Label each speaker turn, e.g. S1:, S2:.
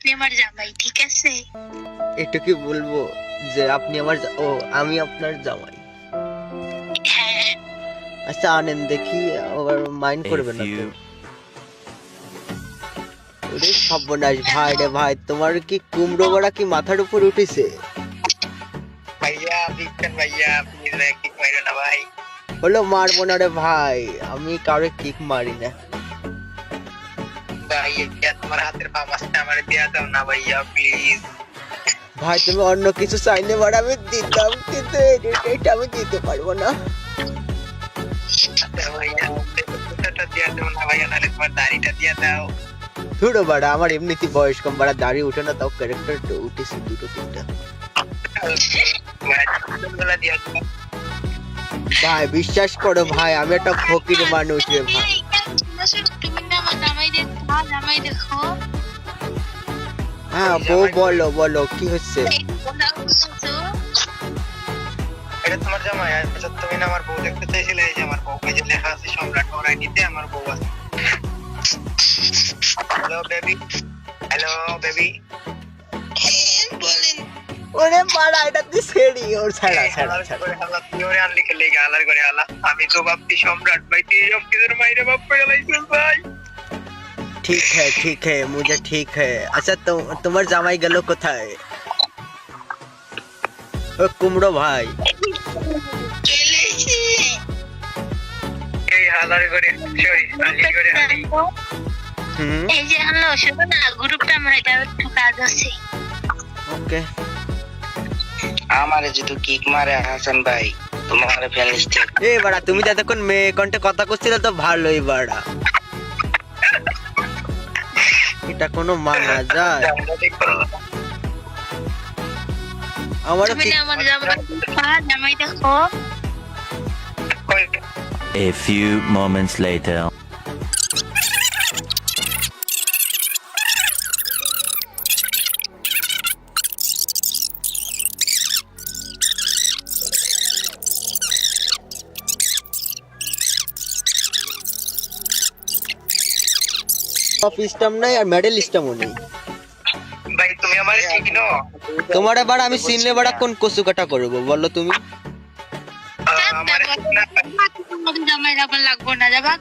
S1: আপনি আমার জামাই ঠিক আছে?
S2: কি বলব যে আপনি আমার ও আমি আপনার জামাই।
S1: হ্যাঁ।
S2: আচ্ছা আনেন দেখি আবার মাইন্ড করবেন না তো। ওরে সর্বনাশ ভাই রে ভাই তোমার কি কুমড়ো বড়া কি মাথার উপর উঠেছে?
S3: ভাইয়া ভাইয়া কিক না ভাই।
S2: হলো মারবো না রে ভাই আমি কারও কিক মারি না।
S3: ভাইয়া তোমার হাতের পা মাছটা আমার দেয়া দাও না ভাইয়া প্লিজ
S2: ভাই তুমি অন্য কিছু চাইলে বড় আমি দিতাম কিন্তু এটা- আমি দিতে পারব না।
S3: দাও
S2: ধুরো বাড়া আমার এমনিতে বয়স কম বাড়া দাঁড়িয়ে উঠে না তাও ক্যারেক্টার উঠেছে দুটো তিনটা। ভাই বিশ্বাস করো ভাই আমি একটা ফকির মানুষ রে ভাই।
S1: জামাই দেখো।
S2: হ্যাঁ বউ বলো বলো কি হচ্ছে?
S3: এটা তোমার জামাই আচ্ছা তুমি না আমার বউ দেখতে চাইছিলে? এই যে আমার বউ যে লেখা আছে সম্রাট ওরাই নিতে আমার বউ আছে। হ্যালো বেবি হ্যালো বেবি
S1: বলেন।
S2: ওরে বাড়া এটা তুই ছেড়ি ওর ছাড়া ছাড়া ছাড়া।
S3: আনলি খেলে গালার করে আলা। আমি তো ভাবছি সম্রাট ভাই তুই কিছুর মাইরে বাপ করে লাইছিস ভাই।
S2: ठीक है ठीक है मुझे ठीक है अच्छा तो তোমার জামাই গেল কোথায় ও কুমড়ো ভাই
S1: চলেছে
S3: এই হালার করে সরি আনলি করে আনলি
S2: হুম
S1: এই যে হ্যালো শোনো না গ্রুপটা আমার এটা একটু কাজ আছে
S2: ওকে
S3: আমারে যদি কিক মারে হাসান ভাই তোমার ফ্যান লিস্টে
S2: এ বাড়া তুমি যতক্ষণ মেয়ে কণ্ঠে কথা করছিলে তো ভালোই বাড়া এটা কোনো মানা যায় আমারও
S1: তুমি
S2: কি
S1: না আমার জামাই দেখো জামাই দেখো
S4: A few moments later.
S2: Off system নাই আর মেডেল সিস্টেমও নেই।
S3: ভাই তুমি আমারে চিনো
S2: তোমার এবার আমি চিনলে বাড়া কোন কচু কাটা করব বলো তুমি?
S3: আমারে
S1: জামাই লাগবো না যাবা?